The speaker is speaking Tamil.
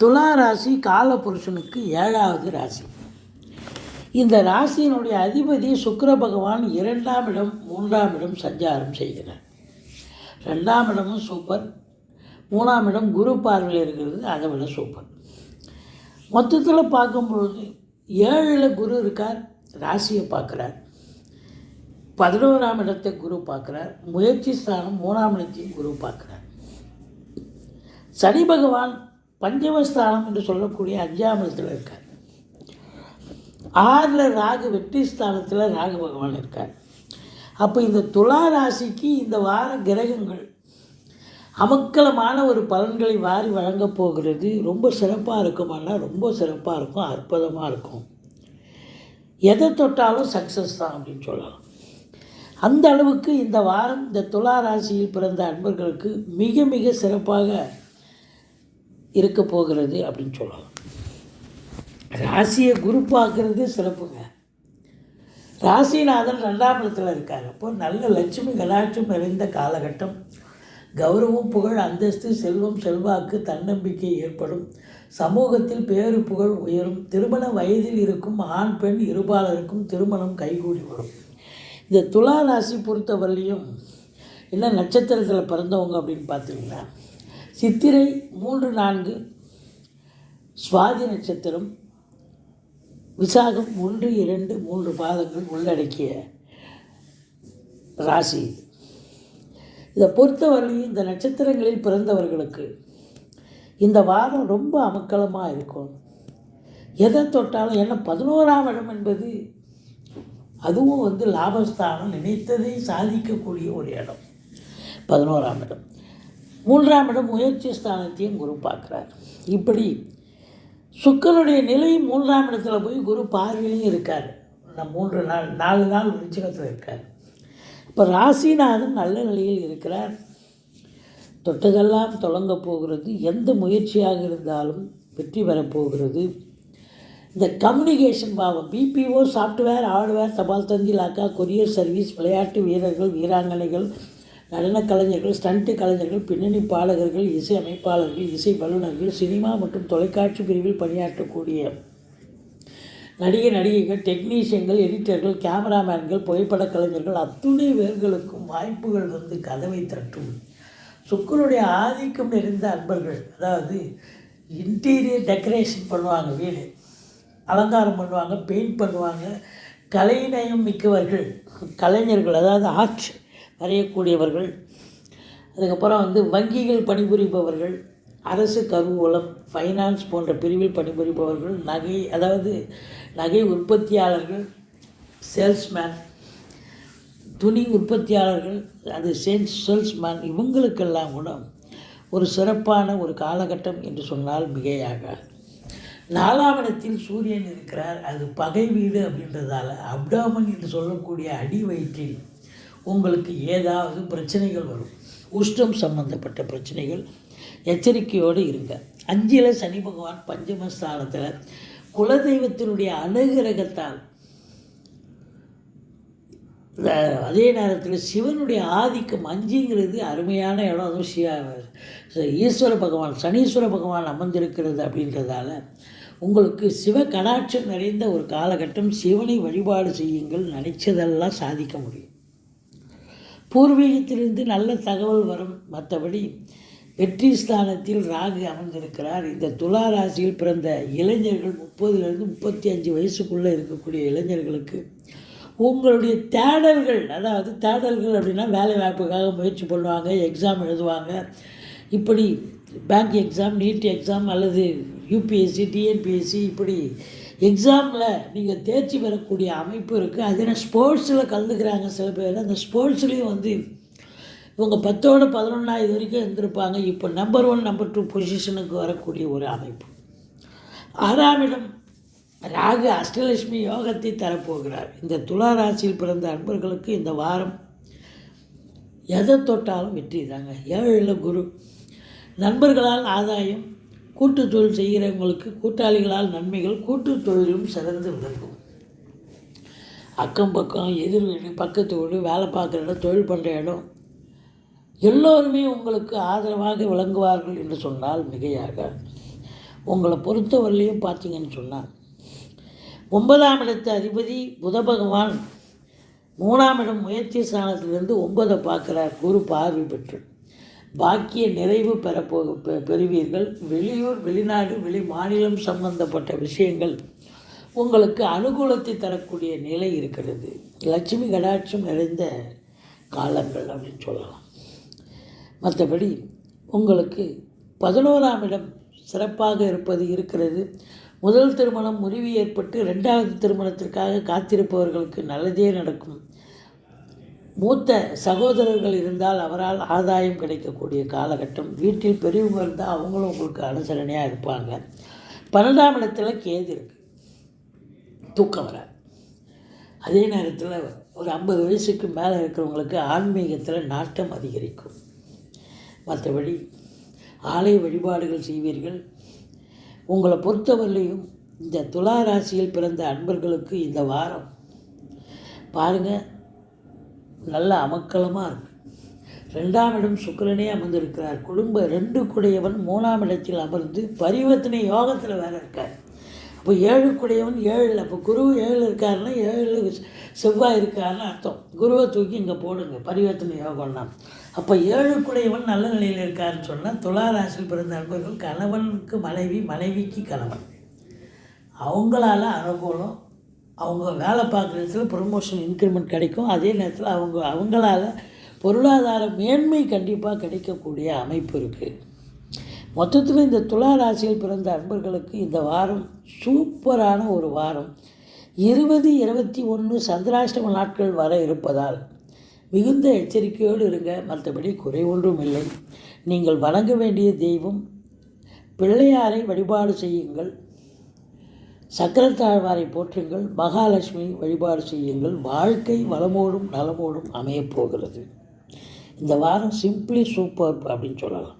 துலா ராசி காலபுருஷனுக்கு ஏழாவது ராசி. இந்த ராசியினுடைய அதிபதி சுக்கர பகவான் இரண்டாம் இடம் மூன்றாம் இடம் சஞ்சாரம் செய்கிறார். ரெண்டாம் இடமும் சூப்பர். மூணாம் இடம் குரு பார்வையில் இருக்கிறது அதை விட சூப்பர். மொத்தத்தில் பார்க்கும்பொழுது ஏழில் குரு இருக்கார் ராசியை பார்க்குறார். பதினோராம் இடத்தை குரு பார்க்குறார் முயற்சி ஸ்தானம் மூணாம் இடத்தையும் குரு பார்க்குறார். சனி பகவான் பஞ்சமஸ்தானம் என்று சொல்லக்கூடிய அஞ்சாம் இருக்கார். ஆறில் ராகு வெற்றி ஸ்தானத்தில் ராகு பகவான் இருக்கார். அப்போ இந்த துலா ராசிக்கு இந்த வார கிரகங்கள் அமக்கலமான ஒரு பலன்களை வாரி வழங்கப் போகிறது. ரொம்ப சிறப்பாக இருக்குமானா ரொம்ப சிறப்பாக இருக்கும். அற்புதமாக இருக்கும். எதை தொட்டாலும் சக்ஸஸ் தான் அப்படின்னு சொல்லலாம். அந்த அளவுக்கு இந்த வாரம் இந்த துலா ராசியில் பிறந்த அன்பர்களுக்கு மிக மிக சிறப்பாக இருக்க போகிறது அப்படின்னு சொல்லலாம். ராசியை குரு பார்க்குறது சிறப்புங்க. ராசிநாதன் ரெண்டாம் இடத்துல இருக்கார். அப்போ நல்ல லட்சுமி கலாட்சம் நிறைந்த காலகட்டம். கௌரவம் புகழ் அந்தஸ்து செல்வம் செல்வாக்கு தன்னம்பிக்கை ஏற்படும். சமூகத்தில் பேரு புகழ் உயரும். திருமண வயதில் இருக்கும் ஆண் பெண் இருபாலருக்கும் திருமணம் கைகூடி வரும். இந்த துலா ராசி பொறுத்தவரையிலையும் என்ன நட்சத்திரத்தில் பிறந்தவங்க அப்படின்னு பார்த்தீங்கன்னா சித்திரை மூன்று நான்கு சுவாதி நட்சத்திரம் விசாகம் ஒன்று இரண்டு மூன்று பாதங்கள் உள்ளடக்கிய ராசி. இதை பொறுத்தவரையும் இந்த நட்சத்திரங்களில் பிறந்தவர்களுக்கு இந்த வாரம் ரொம்ப அமக்கலமாக இருக்கும். எதை தொட்டாலும் ஏன்னா பதினோராம் இடம் என்பது அதுவும் வந்து லாபஸ்தானம் நினைத்ததை சாதிக்கக்கூடிய ஒரு இடம். பதினோராம் இடம். மூன்றாம் இடம் முயற்சி ஸ்தானத்தையும் குரு பார்க்குறார். இப்படி சுக்கனுடைய நிலை மூன்றாம் இடத்துல போய் குரு பார்வையிலையும் இருக்கார். நான் மூன்று நாள் நாலு நாள் விருச்சிகத்தில் இருக்கார். இப்போ ராசிநாதன் நல்ல நிலையில் இருக்கிறார். தொட்டதெல்லாம் தொடங்க போகிறது எந்த முயற்சியாக இருந்தாலும் வெற்றி பெறப்போகிறது இந்த கம்யூனிகேஷன் பாவம் பிபிஓ சாஃப்ட்வேர் ஹார்ட்வேர் தபால் தந்தி லாக்கா கொரியர் சர்வீஸ் விளையாட்டு வீரர்கள் வீராங்கனைகள் நடனக் கலைஞர்கள் ஸ்டண்ட்டு கலைஞர்கள் பின்னணி பாடகர்கள் இசை அமைப்பாளர்கள் இசை வல்லுநர்கள் சினிமா மற்றும் தொலைக்காட்சி பிரிவில் பணியாற்றக்கூடிய நடிகை நடிகைகள் டெக்னீஷியன்கள் எடிட்டர்கள் கேமராமேன்கள் புகைப்படக் கலைஞர்கள் அத்துணை பேர்களுக்கும் வாய்ப்புகள் வந்து கதவை தட்டும். சுக்கருடைய ஆதிக்கம் நிறைந்த அன்பர்கள் அதாவது இன்டீரியர் டெக்கரேஷன் பண்ணுவாங்க வீடு அலங்காரம் பண்ணுவாங்க பெயிண்ட் பண்ணுவாங்க கலைநயம் மிக்கவர்கள் கலைஞர்கள் அதாவது ஆர்ட் வரையக்கூடியவர்கள் அதுக்கப்புறம் வந்து வங்கிகள் பணிபுரிபவர்கள் அரசு கருவூலம் ஃபைனான்ஸ் போன்ற பிரிவில் பணிபுரிபவர்கள் நகை அதாவது நகை உற்பத்தியாளர்கள் சேல்ஸ்மேன் துணி உற்பத்தியாளர்கள் அது சேல்ஸ் சேல்ஸ்மேன் இவங்களுக்கெல்லாம் கூட ஒரு சிறப்பான ஒரு காலகட்டம் என்று சொன்னால் மிகையாகாது. நாலாம் இடத்தில் சூரியன் இருக்கிறார் அது பகை வீடு அப்படின்றதால அப்டாமன் என்று சொல்லக்கூடிய அடி வயிற்றில் உங்களுக்கு ஏதாவது பிரச்சனைகள் வரும். உஷ்டம் சம்பந்தப்பட்ட பிரச்சனைகள் எச்சரிக்கையோடு இருங்க. அஞ்சில் சனி பகவான் பஞ்சமஸ்தானத்தில் குலதெய்வத்தினுடைய அனுகிரகத்தால் அதே நேரத்தில் சிவனுடைய ஆதிக்கம் அஞ்சுங்கிறது அருமையான இடம். அதுவும் சிவ ஈஸ்வர பகவான் சனீஸ்வர பகவான் அமர்ந்திருக்கிறது அப்படின்றதால உங்களுக்கு சிவ கடாட்சம் நிறைந்த ஒரு காலகட்டம் சிவனை வழிபாடு செய்யுங்கள். நினைச்சதெல்லாம் சாதிக்க முடியும். பூர்வீகத்திலிருந்து நல்ல தகவல் வரும் மற்றபடி வெற்றி ஸ்தானத்தில் ராகு அமர்ந்திருக்கிறார். இந்த துலா ராசியில் பிறந்த இளைஞர்கள் முப்பதுலேருந்து முப்பத்தி அஞ்சு வயசுக்குள்ளே இருக்கக்கூடிய இளைஞர்களுக்கு உங்களுடைய தேடல்கள் அதாவது தேடல்கள் அப்படின்னா வேலை வாய்ப்புக்காக முயற்சி பண்ணுவாங்க எக்ஸாம் எழுதுவாங்க. இப்படி பேங்க் எக்ஸாம் நீட் எக்ஸாம் அல்லது யூபிஎஸ்சி டிஎன்பிஎஸ்சி இப்படி எக்ஸாமில் நீங்கள் தேர்ச்சி பெறக்கூடிய அமைப்பு இருக்குது அது ஸ்போர்ட்ஸில் கலந்துக்கிறாங்க சில பேர். அந்த ஸ்போர்ட்ஸ்லேயும் வந்து இவங்க பத்தோட பதினொன்றா இது வரைக்கும் இருந்திருப்பாங்க. இப்போ நம்பர் ஒன் நம்பர் டூ பொசிஷனுக்கு வரக்கூடிய ஒரு அமைப்பு. ஆறாம் இடம் ராகு அஷ்டலட்சுமி யோகத்தை தரப்போகிறார். இந்த துலா ராசியில் பிறந்த அன்பர்களுக்கு இந்த வாரம் எதை தொட்டாலும் வெற்றி தாங்க. ஏழில் குரு. நண்பர்களால் ஆதாயம் கூட்டு தொழில் செய்கிறவங்களுக்கு கூட்டாளிகளால் நன்மைகள் கூட்டு தொழிலும் சிறந்து விளங்கும். அக்கம் பக்கம் எதிர் வீடு பக்கத்து வீடு வேலை பார்க்குற இடம் தொழில் பண்ணுற இடம் எல்லோருமே உங்களுக்கு ஆதரவாக விளங்குவார்கள் என்று சொன்னால் மிகையாக. உங்களை பொறுத்தவரையிலையும் பார்த்தீங்கன்னு சொன்னால் ஒன்பதாம் இடத்து அதிபதி புத பகவான் மூணாம் இடம் முயற்சி ஸ்தானத்திலிருந்து ஒன்பதை பார்க்குறார். குரு பார்வை பெற்று. பாக்கிய நிறைவு பெறப்போ பெ- பெறுவீர்கள். வெளியூர் வெளிநாடு வெளி மாநிலம் சம்பந்தப்பட்ட விஷயங்கள் உங்களுக்கு அனுகூலத்தை தரக்கூடிய நிலை இருக்கிறது. லட்சுமி கடாட்சம் நிறைந்த காலங்கள் அப்படின்னு சொல்லலாம். மற்றபடி உங்களுக்கு பதினோராம் இடம் சிறப்பாக இருப்பது இருக்கிறது. முதல் திருமணம் முறிவு ஏற்பட்டு ரெண்டாவது திருமணத்திற்காக காத்திருப்பவர்களுக்கு நல்லதே நடக்கும். மூத்த சகோதரர்கள் இருந்தால் அவரால் ஆதாயம் கிடைக்கக்கூடிய காலகட்டம். வீட்டில் பெரியவங்க இருந்தால் அவங்களும் உங்களுக்கு அனுசரணையாக இருப்பாங்க. பன்னெண்டாம் இடத்துல கேது இருக்குது தூக்கம் வராது. அதே நேரத்தில் ஒரு ஐம்பது வயசுக்கு மேலே இருக்கிறவங்களுக்கு ஆன்மீகத்தில் நாட்டம் அதிகரிக்கும். மற்றபடி ஆலய வழிபாடுகள் செய்வீர்கள். உங்களை பொறுத்தவரையிலையும் இந்த துலா ராசியில் பிறந்த அன்பர்களுக்கு இந்த வாரம் பாருங்கள் நல்ல அமக்கலமாக இருக்கு. ரெண்டாம் இடம் சுக்கரனே அமர்ந்திருக்கிறார். குடும்ப ரெண்டு குடையவன் மூணாம் இடத்தில் அமர்ந்து பரிவர்த்தனை யோகத்தில் வேறு இருக்கார். அப்போ ஏழு குடையவன் ஏழில் அப்போ குரு ஏழு இருக்காருன்னா ஏழு செவ்வாய் இருக்காருன்னு அர்த்தம். குருவை தூக்கி இங்கே போடுங்க பரிவர்த்தனை யோகம்னா. அப்போ ஏழு குடையவன் நல்ல நிலையில் இருக்காருன்னு சொன்னால் துலா ராசியில் பிறந்த அன்பர்கள் கணவனுக்கு மனைவி மனைவிக்கு கணவன். அவங்களால அனுகூலம் அவங்க வேலை பார்க்குற இடத்துல ப்ரொமோஷன் இன்க்ரிமெண்ட் கிடைக்கும். அதே நேரத்தில் அவங்க அவங்களால பொருளாதார மேன்மை கண்டிப்பாக கிடைக்கக்கூடிய அமைப்பு இருக்குது மொத்தத்தில் இந்த துலா ராசியில் பிறந்த அன்பர்களுக்கு இந்த வாரம் சூப்பரான ஒரு வாரம். இருபது இருபத்தி ஒன்று சந்திராஷ்டம நாட்கள் வர இருப்பதால் மிகுந்த எச்சரிக்கையோடு இருங்க. மற்றபடி குறை ஒன்றும் இல்லை. நீங்கள் வணங்க வேண்டிய தெய்வம் பிள்ளையாரை வழிபாடு செய்யுங்கள். சக்கரத்தாழ்வாரை போற்றுங்கள் மகாலட்சுமி வழிபாடு செய்யுங்கள் வாழ்க்கை வளமோடும் நலமோடும் அமையப் போகிறது. இந்த வாரம் சிம்பிளி சூப்பர் அப்படின்னு சொல்லலாம்.